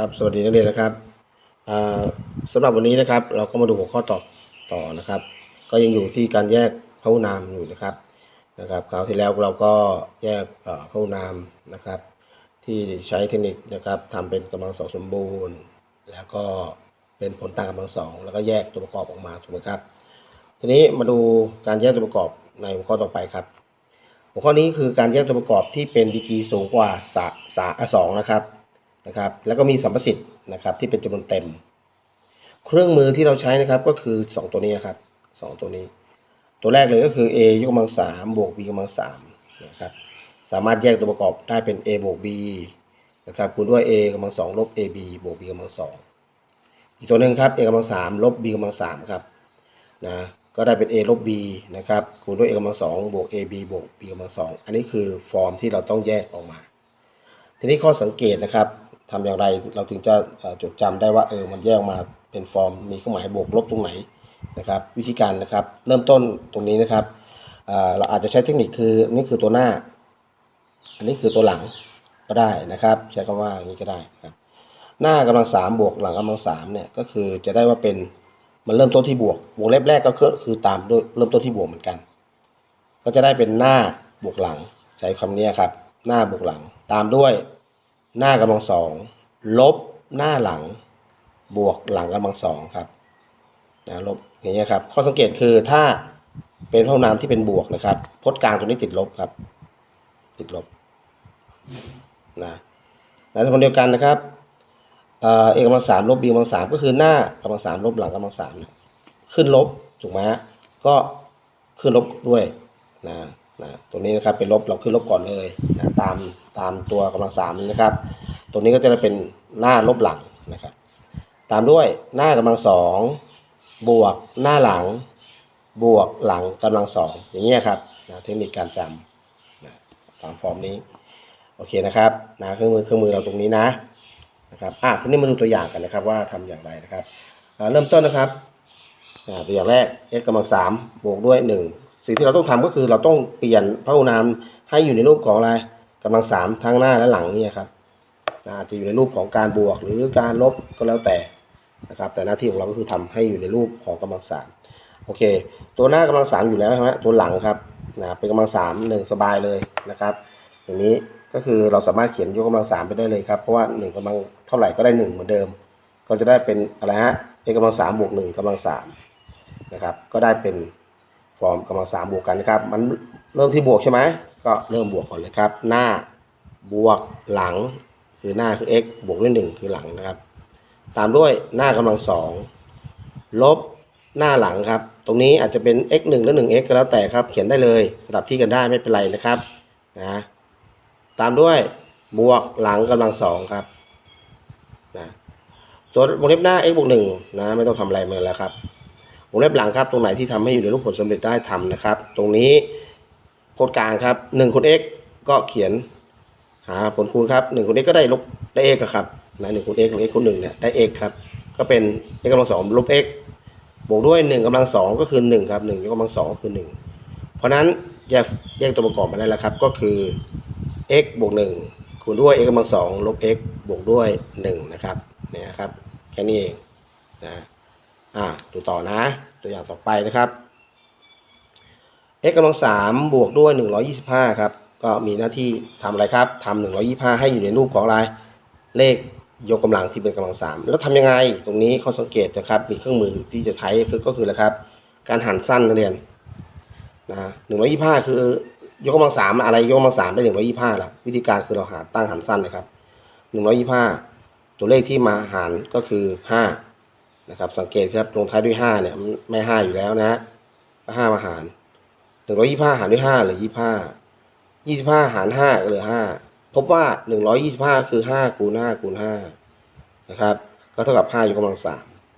ครับสวัสดีนักเรียนนะครับอ่าสำหรับวันนี้นะครับ เราก็มาดูหัวข้อต่อต่อนะครับ ก็ยังอยู่ที่การแยกพหุนามอยู่นะครับนะครับคราวที่แล้วเราก็แยกเอ่อพหุนามนะครับ ที่ใช้เทคนิคนะครับทำเป็นกำลังสองสมบูรณ์ แล้วก็เป็นผลต่างกำลังสองแล้วก็แยกตัวประกอบออกมาถูกไหมครับ ทีนี้มาดูการแยกตัวประกอบในหัวข้อต่อไปครับ หัวข้อนี้คือการแยกตัวประกอบที่เป็นดีกรีสูงกว่าสาสะสองนะครับ นะครับ แล้วก็มีสัมประสิทธิ์นะครับ ที่เป็นจำนวนเต็ม เครื่องมือที่เราใช้นะครับก็คือ 2 ตัวนี้ครับสองตัวนี้ ตัวแรกเลยก็คือ a ยกกำลังสามบวก b กำลังสามนะครับ สามารถแยกตัวประกอบได้เป็น a บวก b นะครับคูณด้วย a กำลังสองลบ ab บวก b กำลังสองอีกตัวหนึ่งครับ a กำลังสามลบ b กำลังสามครับนะก็ได้เป็น a ลบ b นะครับคูณด้วย a กำลังสองบวก ab บวก b กำลังสองอันนี้คือฟอร์มที่เราต้องแยกออกมา ทีนี้ข้อสังเกตนะครับ ทำอย่างไร เราถึงจะจดจำได้ว่าเออมันแยกมาเป็นฟอร์ม มีเครื่องหมายบวกลบตรงไหนนะครับ วิธีการนะครับ เริ่มต้นตรงนี้นะครับเราอาจจะใช้เทคนิคคือนี่คือตัวหน้า อันนี้คือตัวหลังก็ได้นะครับ ใช้คำว่าอย่างนี้ก็ได้ครับหน้ากำลังสามบวกหลังกำลังสามเนี่ยก็คือจะได้ว่าเป็นมันเริ่มต้นที่บวกวงเล็บแรกก็คือตามด้วยเริ่มต้นที่บวกเหมือนกัน ก็จะได้เป็นหน้าบวกหลัง ใช้คำนี้ครับ หน้าบวกหลัง ตามด้วย หน้ากำลังสองลบหน้าหลัง บวกหลังกำลังสองครับนะลบอย่างเงี้ยครับ ข้อสังเกตคือถ้าเป็นพหุนามที่เป็นบวกนะครับพจน์กลางตัวนี้ติดลบครับ ติดลบนะในทางเดียวกันนะครับเอกกำลังสามลบบีกำลังสามก็คือหน้ากำลังสามลบหลังกำลังสามขึ้นลบถูกไหมก็ขึ้นลบด้วยนะ นะตัวนี้นะครับเป็นลบเราขึ้นลบก่อนเลยนะตามตามตัวกำลังสามนะครับ ตัวนี้ก็จะเป็นหน้าลบหลังนะครับ ตามด้วยหน้ากำลังสองบวกหน้าหลัง บวกหลังกำลังสองอย่างเงี้ยครับนะเทคนิคการจำนะตามฟอร์มนี้โอเคนะครับนะเครื่องมือเครื่องมือเราตรงนี้นะนะครับอะทีนี้มาดูตัวอย่างกันนะครับว่าทำอย่างไรนะครับเริ่มต้นนะครับตัวอย่างแรก x กำลังสามบวกด้วยหนึ่ง สิ่งที่เราต้องทำก็คือเราต้องเปลี่ยนพหุนามให้อยู่ในรูปของอะไรกำลังสามทั้งหน้าและหลังนี่ครับอาจจะอยู่ในรูปของการบวกหรือการลบก็แล้วแต่นะครับ แต่หน้าที่ของเราก็คือทำให้อยู่ในรูปของกำลังสามโอเค ตัวหน้ากำลังสามอยู่แล้วใช่ไหมตัวหลังครับนะเป็นกำลังสามหนึ่งสบายเลยนะครับ อย่างนี้ก็คือเราสามารถเขียนยกกำลังสามไปได้เลยครับ เพราะว่าหนึ่งกำลังเท่าไหร่ก็ได้หนึ่งเหมือนเดิม ก็จะได้เป็นอะไรฮะ x กำลังสามบวกหนึ่งกำลังสามนะครับ ก็ได้เป็น ฟอร์มกำลังสามบวกกันนะครับ มันเริ่มที่บวกใช่ไหมก็เริ่มบวกก่อนเลยครับ หน้าบวกหลังคือหน้าคือ x บวกด้วยหนึ่งคือหลังนะครับ ตามด้วยหน้ากำลังสองลบหน้าหลังครับ ตรงนี้อาจจะเป็น x 1หรือ1 x ก็แล้วแต่ครับ เขียนได้เลยสลับที่กันได้ไม่เป็นไรนะครับนะตามด้วยบวกหลังกำลังสองครับนะตัววงเล็บหน้า x บวกหนึ่งนะไม่ต้องทำอะไรมาแล้วครับ วงเล็บหลังครับตรงไหนที่ทำให้อยู่ในรูปผลสำเร็จได้ทำนะครับ ตรงนี้โคดกลางครับ1คูณ x ก็เขียนหาผลคูณครับ1คูณ x ก็ได้ลบได้ x อะครับนะ1คูณ x หรือ x คูณ1เนี่ยได้ x ครับก็เป็น x กำลังสองลบ x บวกด้วย1กำลังสองก็คือ1ครับ1ยกกำลังสองก็คือ 1 เพราะฉะนั้นแยกแยกตัวประกอบมาได้แล้วครับ ก็คือ x บวก1คูณด้วย x กำลังสองลบ x บวกด้วย1นะครับเนี่ยครับแค่นี้เองนะ อ่าดูต่อนะ ตัวอย่างต่อไปนะครับ x กำลังสามบวกด้วย 125 ครับ ก็มีหน้าที่ทำอะไรครับทำ125 ให้อยู่ในรูปของอะไร เลขยกกำลังที่เป็นกำลังสามแล้วทำยังไง ตรงนี้ข้อสังเกตนะครับ มีเครื่องมือที่จะใช้คือก็คืออะไรครับ การหันสั้นนักเรียนนะหนึ่งร้อยยี่ห้าคือยกกำลังสามอะไรยกกำลังสามได้หนึ่งร้อยยี่ห้าล่ะวิธีการคือเราหาตั้งหันสั้นนะครับหนึ่งร้อยยี่ห้าตัวเลขที่มาหารก็คือห้า นะครับ สังเกตครับลงท้ายด้วยห้าเนี่ยไม่ห้าอยู่แล้วนะก็ห้ามาหารหนึ่งร้อยยี่ห้าหารด้วยห้าเหลือยี่ห้ายี่สิบห้าหารห้าก็เหลือห้าพบว่า125คือ5คูณ5คูณ5นะครับ ก็เท่ากับ5ยกกำลัง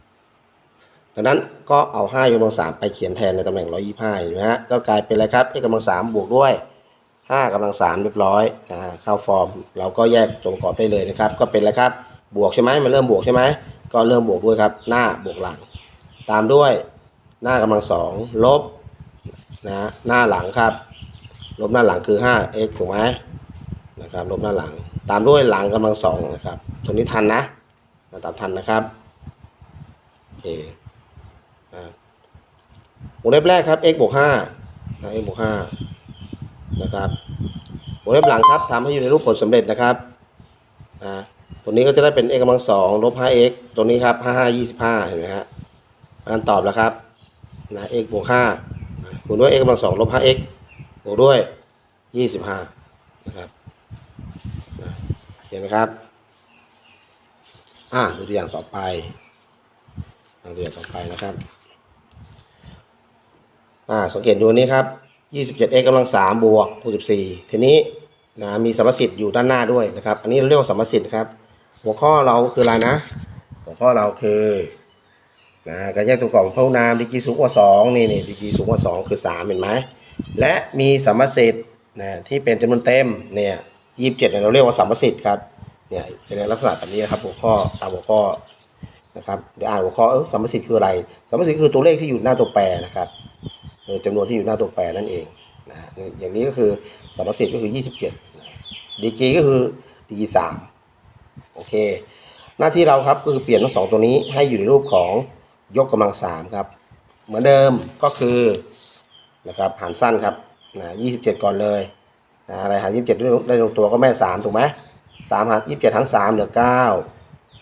3ดังนั้นก็เอา5ยกกำลัง3ไปเขียนแทนในตำแหน่ง125เห็นไหมฮะก็กลายเป็นอะไรครับ x กำลัง3บวกด้วย5กำลัง3เรียบร้อยนะเข้าฟอร์ม เราก็แยกตัวประกอบได้เลยนะครับ ก็เป็นอะไรครับ บวกใช่ไหมมันเริ่มบวกใช่ไหมก็เริ่มบวกด้วยครับ หน้าบวกหลัง ตามด้วยหน้ากำลัง2ลบนะหน้าหลังครับ ลบหน้าหลังคือ 5x ถูกไหมนะครับลบหน้าหลัง ตามด้วยหลังกำลังสองนะครับตรงนี้ทันนะนะตามทันนะครับโอเคอ่าวงเล็บแรกครับ x บวกห้านะ x บวกห้านะครับวงเล็บหลังครับทำให้อยู่ในรูปผลสำเร็จนะครับนะ ตัวนี้ก็จะได้เป็น x กำลังสองลบ 5x ตัวนี้ครับ 55 25 เห็นไหมฮะการตอบแล้วครับนะ x บวก5คูณด้วย x กำลังสองลบ 5x บวกด้วย 25 นะครับเห็นไหมครับ อ่าดูตัวอย่างต่อไปดูตัวอย่างต่อไปนะครับ อ่า สังเกตดูนี้ครับ 27x กำลัง3บวก64ทีนี้นะมีสมสิทธิ์อยู่ด้านหน้าด้วยนะครับ อันนี้เราเรียกว่าสมสิทธิ์ครับ หัวข้อเราคืออะไรนะ หัวข้อเราคือนะการแยกตัวกล่องพหุนามดีกีสูงกว่า2นี่นี่ดีกีสูงกว่า2คือ3เห็นไหมและมีสมสิทธิ์นะที่เป็นจำนวนเต็มเนี่ย27เนี่ยเราเรียกว่าสมสิทธิ์ครับเนี่ยเป็นลักษณะแบบนี้นะครับ หัวข้อตามหัวข้อนะครับเดี๋ยวอ่านหัวข้อเออสมสิทธิ์คืออะไรสมสิทธิ์คือตัวเลขที่อยู่หน้าตัวแปรนะครับเออจำนวนที่อยู่หน้าตัวแปรนั่นเองนะอย่างนี้ก็คือสมสิทธิ์ก็คือ27ดีกีก็คือดีกีสาม โอเค หน้าที่เราครับก็คือเปลี่ยนทั้งสองตัวนี้ให้อยู่ในรูปของยกกำลังสามครับ เหมือนเดิมก็คือนะครับหารสั้นครับนะ27ก่อนเลยนะอะไรหาร27ได้ได้ลงตัวก็แม่สามถูกไหมสามหารยี่สิบเจ็ดหารสามเหลือเก้า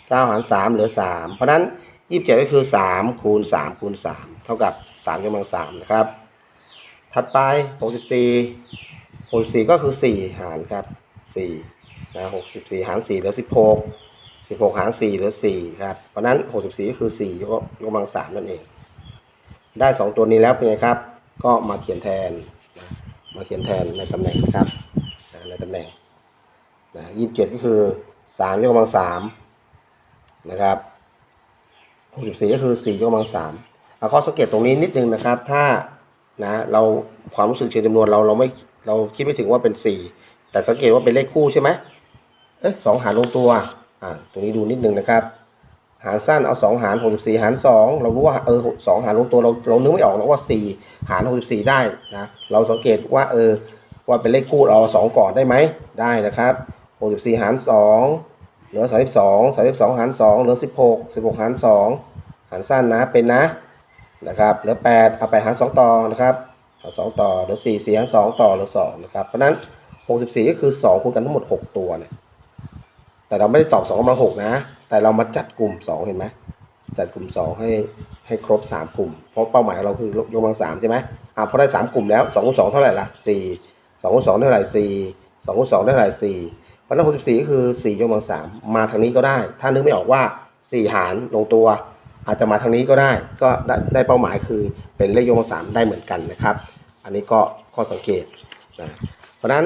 เก้าหารสามเหลือสามเพราะฉะนั้นยี่สิบเจ็ดก็คือสามคูณสามคูณสามเท่ากับสามกำลังสามนะครับ ถัดไปหกสิบสี่หกสิบสี่ก็คือสี่หารครับสี่ นะหกสิบสี่หารสี่เหลือสิบหกสิบหกหารสี่เหลือสี่ครับ เพราะนั้นหกสิบสี่ก็คือสี่ยกยกกำลังสามนั่นเอง ได้สองตัวนี้แล้วเป็นไงครับ ก็มาเขียนแทนนะมาเขียนแทนในตำแหน่งนะครับนะในตำแหน่งนะยี่สิบเจ็ดก็คือสามยกกำลังสามนะครับหกสิบสี่ก็คือสี่ยกกำลังสามเอาข้อสังเกตตรงนี้นิดนึงนะครับ ถ้านะเราความรู้สึกเชิงจำนวนเราเราไม่เราคิดไม่ถึงว่าเป็นสี่ แต่สังเกตว่าเป็นเลขคู่ใช่ไหมเอ๊ะสองหารลงตัวอ่าตรงนี้ดูนิดนึงนะครับ หารสั้นเอาสองหารหกสิบสี่หารสองเรารู้ว่าเออสองหารลงตัวเราเรานึกไม่ออกนะว่าสี่หารหกสิบสี่ได้นะเราสังเกตว่าเออว่าเป็นเลขคู่เราสองก่อนได้ไหมได้นะครับหกสิบสี่หารสองเหลือสามสิบสองสามสิบสองหารสองเหลือสิบหกสิบหกหารสองหารสั้นนะเป็นนะนะครับเหลือแปดเอาแปดหารสองต่อนะครับเอาสองต่อเหลือสี่สี่หารสองต่อเหลือสองนะครับเพราะนั้น หกสิบสี่ก็คือสองคูณกันทั้งหมดหกตัวเนี่ย แต่เราไม่ได้ตอบสองกำลังหกนะ แต่เรามาจัดกลุ่มสองเห็นไหมจัดกลุ่มสองให้ให้ครบสามกลุ่ม เพราะเป้าหมายเราคือยกกำลังสามใช่ไหมอ่าพอได้สามกลุ่มแล้วสองคูณสองเท่าไหร่ล่ะสี่สองคูณสองเท่าไหร่สี่สองคูณสองได้เท่าไหร่สี่เพราะฉะนั้นหกสิบสี่ก็คือสี่ยกกำลังสามมาทางนี้ก็ได้ ถ้านึกไม่ออกว่าสี่หารลงตัว อาจจะมาทางนี้ก็ได้ ก็ได้ได้เป้าหมายคือเป็นเลขยกกำลังสามได้เหมือนกันนะครับ อันนี้ก็ข้อสังเกตนะเพราะฉะนั้น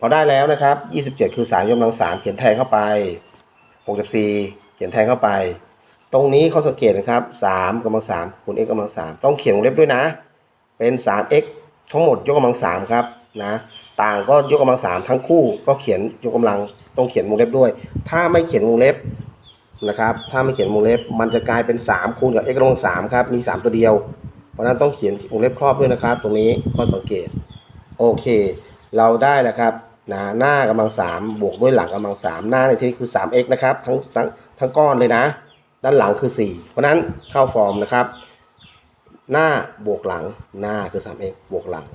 พอได้แล้วนะครับยี่สิบเจ็ดคือสามยกกำลังสามเขียนแทนเข้าไปหกสิบสี่เขียนแทนเข้าไป ตรงนี้เข้อสังเกตนะครับสามกำลังสามคูณ x กำลังสามต้องเขียนวงเล็บด้วยนะ เป็นสาม x ทั้งหมดยกกำลังสามครับนะต่างก็ยกกำลังสามทั้งคู่ก็เขียนยกกำลังต้องเขียนวงเล็บด้วย ถ้าไม่เขียนวงเล็บนะครับ ถ้าไม่เขียนวงเล็บมันจะกลายเป็น 3 คูณกับ x กำลังสามครับมี 3 ตัวเดียว เพราะนั้นต้องเขียนวงเล็บครอบด้วยนะครับ ตรงนี้ข้อสังเกต โอเค เราได้แล้วครับ นะหน้ากำลังสามบวกด้วยหลังกำลังสามหน้าในที่นี้คือ 3x นะครับทั้งทั้งทั้งก้อนเลยนะ ด้านหลังคือ 4 เพราะฉะนั้นเข้าฟอร์มนะครับ หน้าบวกหลังหน้าคือ 3x บวกหลัง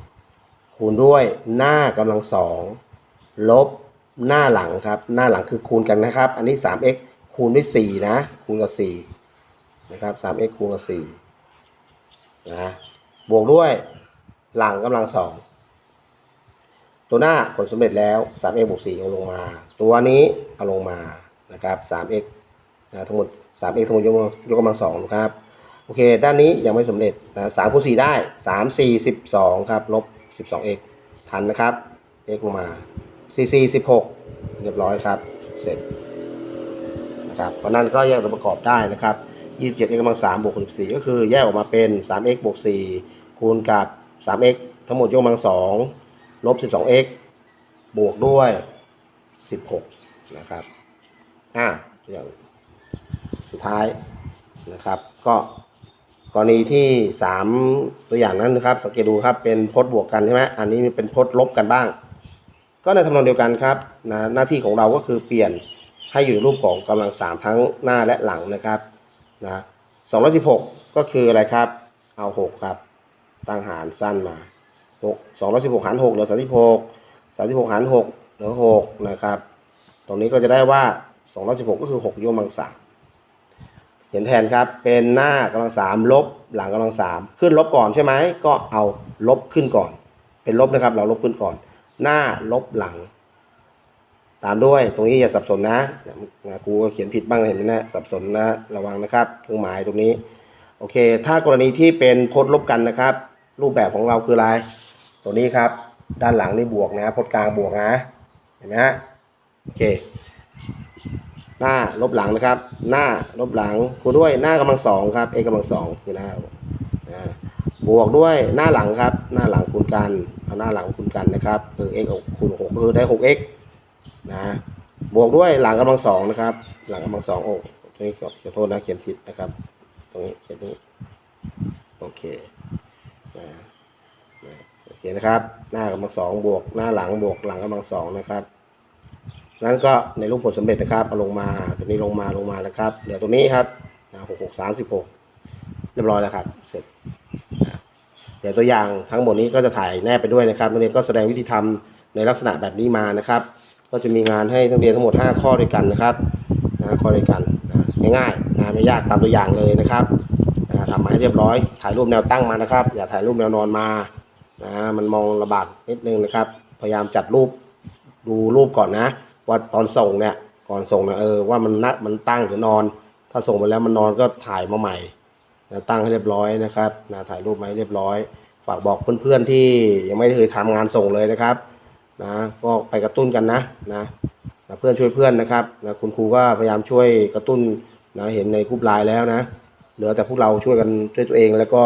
คูณด้วยหน้ากำลังสองลบหน้าหลังครับ หน้าหลังคือคูณกันนะครับ อันนี้ 3x คูณด้วย 4 นะ คูณกับ4นะครับ 3x คูณกับ4นะบวกด้วยหลังกำลังสอง ตัวหน้าผลสำเร็จแล้ว 3x บวก4เอาลงมา ตัวนี้เอาลงมานะครับ 3x นะทั้งหมด 3x ทั้งหมดยกกำลังยกกำลังสองนะครับ โอเค ด้านนี้ยังไม่สำเร็จนะสามคูณสี่ได้สามสี่สิบสองครับ ลบสิบสอง x ทันนะครับ x ลงมาสี่สี่สิบหกเรียบร้อยครับ เสร็จนะครับเพราะนั้นก็แยกตัวประกอบได้นะครับยี่สิบเจ็ด x กำลังสามบวกสิบสี่ก็คือแยกออกมาเป็นสาม x บวกสี่คูณกับสาม x ทั้งหมดยกกำลังสอง ลบสิบสอง x บวกด้วยสิบหกนะครับ อ่าอย่างสุดท้ายนะครับ ก็กรณีที่สามตัวอย่างนั้นนะครับ สังเกตดูครับเป็นพจน์บวกกันใช่ไหมอันนี้เป็นพจน์ลบกันบ้าง ก็ในทำนองเดียวกันครับนะหน้าที่ของเราก็คือเปลี่ยนให้อยู่ในรูปของกำลังสามทั้งหน้าและหลังนะครับนะสองร้อยสิบหกก็คืออะไรครับ เอาหกครับ ตั้งหารสั้นมา หกสองร้อยสิบหกหารหกเหลือสามสิบหกสามสิบหกหารหกเหลือหกนะครับ ตรงนี้ก็จะได้ว่าสองร้อยสิบหกก็คือหกยกกำลังสามเขียนแทนครับ เป็นหน้ากำลังสามลบหลังกำลังสามขึ้นลบก่อนใช่ไหมก็เอาลบขึ้นก่อน เป็นลบนะครับ เราลบขึ้นก่อน หน้าลบหลัง ตามด้วยตรงนี้อย่าสับสนนะนะครูก็เขียนผิดบ้างเห็นไหมนะสับสนนะระวังนะครับ เครื่องหมายตรงนี้ โอเค ถ้ากรณีที่เป็นพจน์ลบกันนะครับ รูปแบบของเราคืออะไร ตัวนี้ครับ ด้านหลังนี่บวกนะพจน์กลางบวกนะ เห็นไหมฮะ โอเค หน้าลบหลังนะครับ หน้าลบหลังคูณด้วยหน้ากำลังสองครับ a กำลังสองคือหน้าบวกด้วยหน้าหลังครับ หน้าหลังคูณกันเอาหน้าหลังคูณกันนะครับ คือ x คูณหกคือได้หก x นะบวกด้วยหลังกำลังสองนะครับ หลังกำลังสองโอ้ตรงนี้ขอโทษนะเขียนผิดนะครับ ตรงนี้เขียนตรงนี้โอเค โอเคนะครับ หน้ากำลังสองบวกหน้าหลังบวกหลังกำลังสองนะครับนั้นก็ในรูปผลสำเร็จนะครับเอาลงมาตัวนี้ลงมาลงมานะครับเดี๋ยวตัวนี้ครับหกหกสามสิบหกเรียบร้อยแล้วครับเสร็จเดี๋ยวตัวอย่างทั้งหมดนี้ก็จะถ่ายแนบไปด้วยนะครับนักเรียนก็แสดงวิธีทำในลักษณะแบบนี้มานะครับ ก็จะมีงานให้นักเรียนทั้งหมด 5 ข้อด้วยกันนะครับนะข้อด้วยกันนะง่ายๆนะไม่ยากตามตัวอย่างเลยนะครับ นะทำมาให้เรียบร้อย ถ่ายรูปแนวตั้งมานะครับ อย่าถ่ายรูปแนวนอนมานะมันมองระบาดนิดนึงนะครับ พยายามจัดรูปดูรูปก่อนนะ ว่าตอนส่งเนี่ยก่อนส่งนะเออว่ามันนัมันตั้งหรือนอน ถ้าส่งไปแล้วมันนอนก็ถ่ายมาใหม่นะตั้งให้เรียบร้อยนะครับนะถ่ายรูปมาให้เรียบร้อย ฝากบอกเพื่อนๆที่ยังไม่เคยทำงานส่งเลยนะครับนะก็ไปกระตุ้นกันนะนะนะเพื่อนช่วยเพื่อนนะครับนะคุณครูก็พยายามช่วยกระตุ้นนะเห็นในกรุ๊ปไลน์แล้วนะ เหลือแต่พวกเราช่วยกันช่วยตัวเองแล้วก็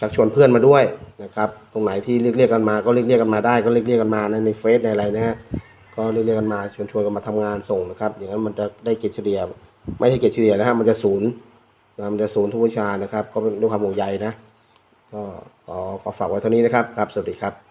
ชักชวนเพื่อนมาด้วยนะครับ ตรงไหนที่เรียกเรียกกันมาก็เรียกเรียกกันมาได้ก็เรียกเรียกกันมานในเฟซในอะไรนะฮะก็เรียกเรียกกันมาชวนชวนกันมาทำงานส่งนะครับ อย่างนั้นมันจะได้เกรดเฉลี่ยไม่ใช่เกรดเฉลี่ยนะฮะมันจะศูนย์นะมันจะศูนย์ทุกวิชานะครับ ก็เป็นด้วยความห่วงใยนะก็ขอขอฝากไว้เท่านี้นะครับครับสวัสดีครับ